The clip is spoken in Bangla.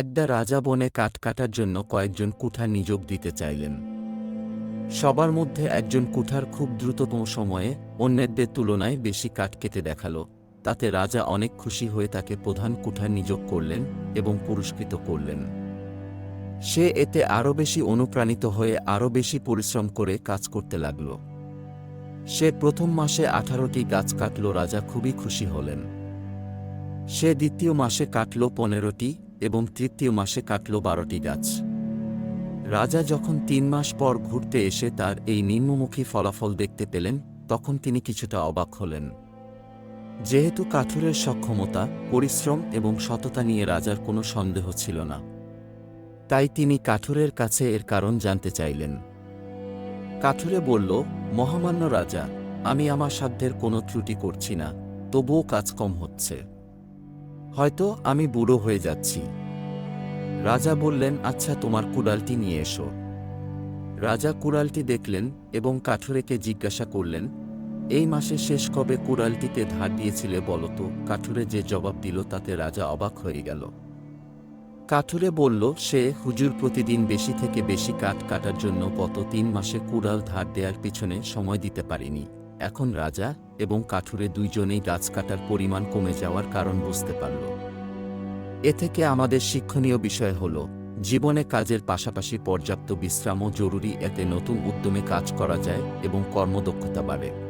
একদা রাজা বনে কাঠ কাটার জন্য কয়েকজন কুঠার নিযোগ দিতে চাইলেন। সবার মধ্যে একজন কুঠার খুব দ্রুততম সময়ে অন্যদের তুলনায় বেশি কাঠ কেটে দেখাল। তাতে রাজা অনেক খুশি হয়ে তাকে প্রধান কুঠার নিযোগ করলেন এবং পুরস্কৃত করলেন। সে এতে আরও বেশি অনুপ্রাণিত হয়ে আরও বেশি পরিশ্রম করে কাজ করতে লাগল। সে প্রথম মাসে আঠারোটি গাছ কাটল, রাজা খুবই খুশি হলেন। সে দ্বিতীয় মাসে কাটল পনেরোটি এবং তৃতীয় মাসে কাটল বারোটি গাছ। রাজা যখন তিন মাস পর ঘুরতে এসে তার এই নিম্নমুখী ফলাফল দেখতে পেলেন, তখন তিনি কিছুটা অবাক হলেন। যেহেতু কাঠুরের সক্ষমতা, পরিশ্রম এবং সততা নিয়ে রাজার কোনো সন্দেহ ছিল না। তাই তিনি কাঠুরের কাছে এর কারণ জানতে চাইলেন। কাঠুরে বলল, মহামান্য রাজা, আমি আমার সাধ্যের কোনো ত্রুটি করছি না, তবুও কাজ কম হচ্ছে। হয়তো আমি বুড়ো হয়ে যাচ্ছি। রাজা বললেন আচ্ছা তোমার কুড়ালটি নিয়ে এসো। রাজা কুড়ালটি দেখলেন এবং কাঠুরেকে জিজ্ঞাসা করলেন, এই মাসে শেষ কবে কুড়ালটিতে ধার দিয়েছিলে বলতো কাঠুরে যে জবাব দিল, তাতে রাজা অবাক হয়ে গেল। কাঠুরে বলল, সে হুজুর প্রতিদিন বেশি থেকে বেশি কাঠ কাটার জন্য গত তিন মাসে কুড়াল ধার দেওয়ার পিছনে সময় দিতে পারিনি। এখন রাজা এবং কাঠুরে দুইজনেই গাছ কাটার পরিমাণ কমে যাওয়ার কারণ বুঝতে পারল। এ থেকে আমাদের শিক্ষণীয় বিষয় হল, জীবনে কাজের পাশাপাশি পর্যাপ্ত বিশ্রামও জরুরি এতে নতুন উদ্যমে কাজ করা যায় এবং কর্মদক্ষতা বাড়ে।